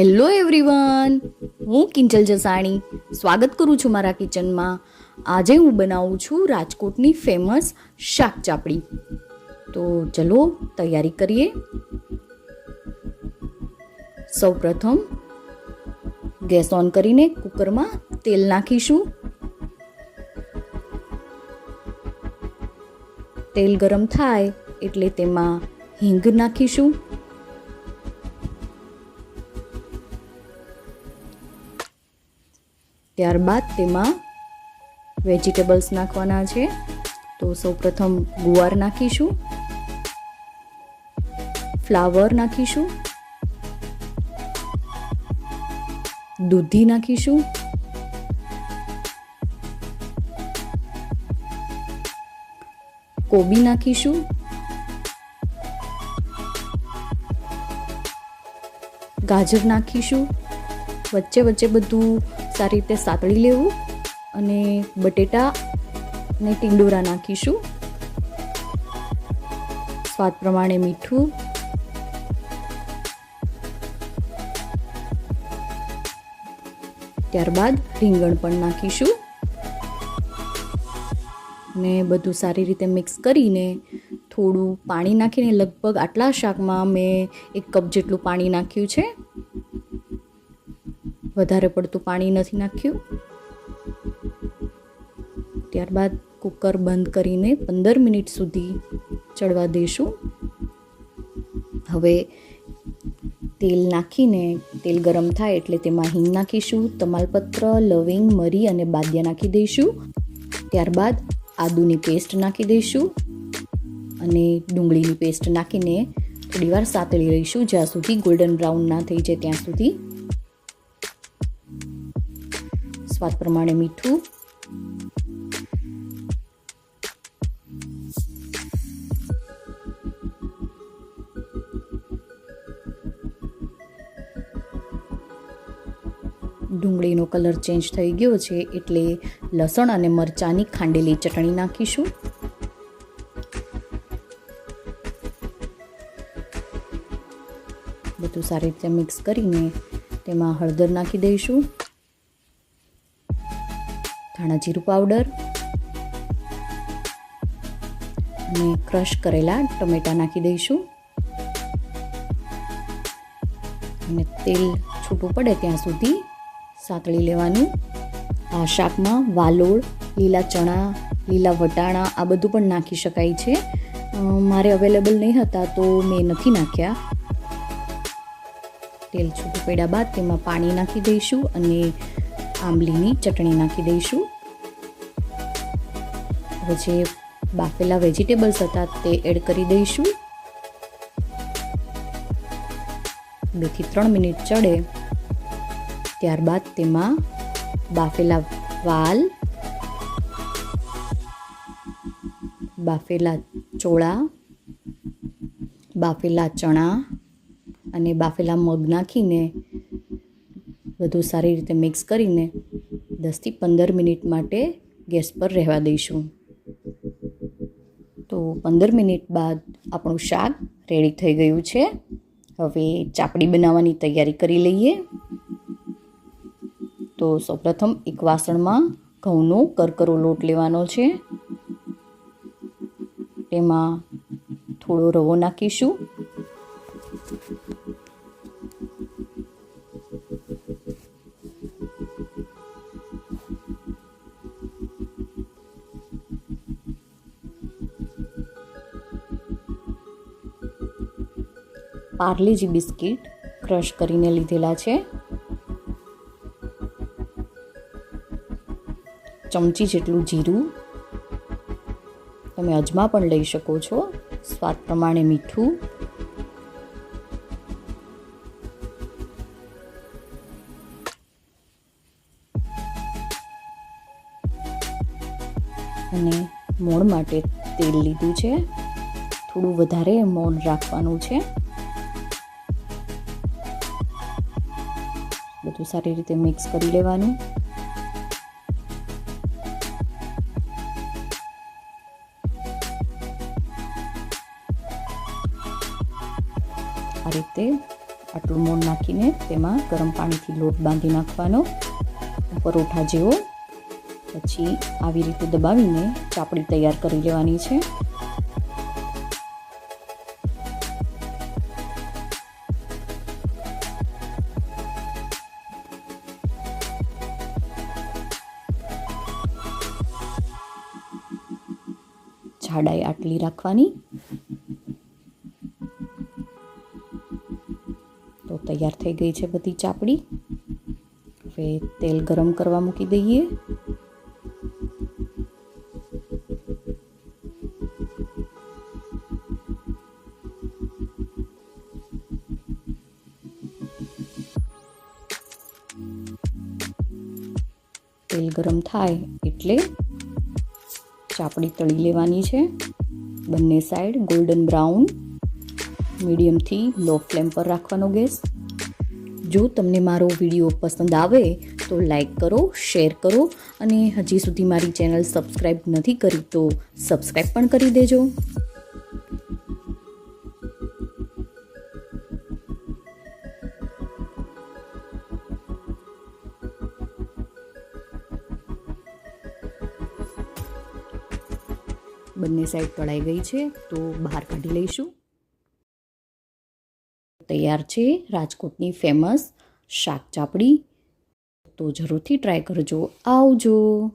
Hello everyone હું કિંજલ જસાણી. સ્વાગત કરું છું મારા કિચનમાં. આજે હું બનાવું છું રાજકોટની ફેમસ શાક ચાપડી. તો ચલો, તૈયારી કરીએ. સૌપ્રથમ, ગેસ ઓન કરીને કુકરમાં તેલ નાખીશું. તેલ ગરમ થાય એટલે તેમાં હિંગ નાખીશું. ત્યારબાદ તેમાં વેજીટેબલ્સ નાખવાના છે. તો સૌપ્રથમ ગુવાર નાખીશું. ફ્લાવર નાખીશું. દૂધી નાખીશું. કોબી નાખીશું. ગાજર નાખીશું. વચ્ચે વચ્ચે બધું સારી રીતે સાતળી લેવું અને બટેટા ને ટીંડોરા નાખીશું. સ્વાદ પ્રમાણે મીઠું. ત્યારબાદ રીંગણ પણ નાખીશું. ને બધું સારી રીતે મિક્સ કરીને થોડું પાણી નાખીને લગભગ આટલા શાકમાં મેં એક કપ જેટલું પાણી નાખ્યું છે. વધારે પડતું પાણી નથી નાખ્યું. ત્યારબાદ કુકર બંધ કરીને પંદર મિનિટ સુધી ચડવા દઈશું હવે તેલ નાખીને, તેલ ગરમ થાય એટલે તેમાં હિંગ નાખીશું, તમાલપત્ર, લવિંગ, મરી અને બાદિયા નાખી દઈશું. ત્યારબાદ આદુની પેસ્ટ નાખી દઈશું અને ડુંગળીની પેસ્ટ નાખીને થોડીવાર સાતળી લઈશું, જ્યાં સુધી ગોલ્ડન બ્રાઉન ના થઈ જાય ત્યાં સુધી. સ્વાદ પ્રમાણે મીઠું. ડુંગળીનો કલર ચેન્જ થઈ ગયો છે એટલે લસણ અને મરચાંની ખાંડેલી ચટણી નાખીશું. બધું સારી રીતે મિક્સ કરીને તેમાં હળદર નાખી દઈશું. ધાણા જીરું પાવડર અને ક્રશ કરેલા ટમેટા નાખી દઈશું. અને તેલ છૂટું પડે ત્યાં સુધી સાતળી લેવાનું. આ શાકમાં વાલોળ, લીલા ચણા, લીલા વટાણા આ બધું પણ નાખી શકાય છે. મારે અવેલેબલ નહીં હતા તો મેં નથી નાખ્યા. તેલ છૂટું પડ્યા બાદ તેમાં પાણી નાખી દઈશું અને આંબલીની ચટણી નાખી દઈશું. હવે જે બાફેલા વેજીટેબલ્સ હતા તે એડ કરી દઈશું. બેથી ત્રણ મિનિટ ચડે. ત્યારબાદ તેમાં બાફેલા વાલ, બાફેલા ચોળા, બાફેલા ચણા અને બાફેલા મગ નાખીને બધું સારી રીતે મિક્સ કરીને દસથી પંદર મિનિટ માટે ગેસ પર રહેવા દઈશું. તો પંદર મિનિટ બાદ આપણું શાક રેડી થઈ ગયું છે. હવે ચાપડી બનાવવાની તૈયારી કરી લઈએ. તો સૌપ્રથમ એક વાસણમાં ઘઉંનો કરકરો લોટ લેવાનો છે. તેમાં થોડો રવો નાખીશું. પાર્લેજી બિસ્કિટ ક્રશ કરીને લીધેલા છે. ચમચી જેટલું જીરું તમે અજમા પણ લઈ શકો છો. સ્વાદ પ્રમાણે મીઠું. અને મોણ માટે તેલ લીધું છે. થોડું વધારે મોણ રાખવાનું છે. બધું સારી રીતે મિક્સ કરી લેવાનું. આ રીતે આટલું મોણ નાખીને તેમાં ગરમ પાણીથી લોટ બાંધી નાખવાનો. પરોઠા જેવો. પછી આવી રીતે દબાવીને ચાપડી તૈયાર કરી લેવાની છે. જાડાઈ આટલી રાખવાની તો તૈયાર થઈ ગઈ છે બધી ચાપડી હવે તેલ ગરમ કરવા મૂકી દઈએ. તેલ ગરમ થાય એટલે ચાપડી તળી લેવાની છે. બંને સાઈડ ગોલ્ડન બ્રાઉન મીડિયમથી લો ફ્લેમ પર રાખવાનો ગેસ. જો તમને મારો વીડિયો પસંદ આવે તો લાઈક કરો શેર કરો અને હજી સુધી મારી ચેનલ સબસ્ક્રાઈબ નથી કરી તો સબસ્ક્રાઈબ પણ કરી દેજો. બંને સાઈડ તળાઈ ગઈ છે, તો બહાર કાઢી લઈશું. તૈયાર છે રાજકોટની ફેમસ શાક ચાપડી. તો જરૂરથી ટ્રાય કરજો. આવજો.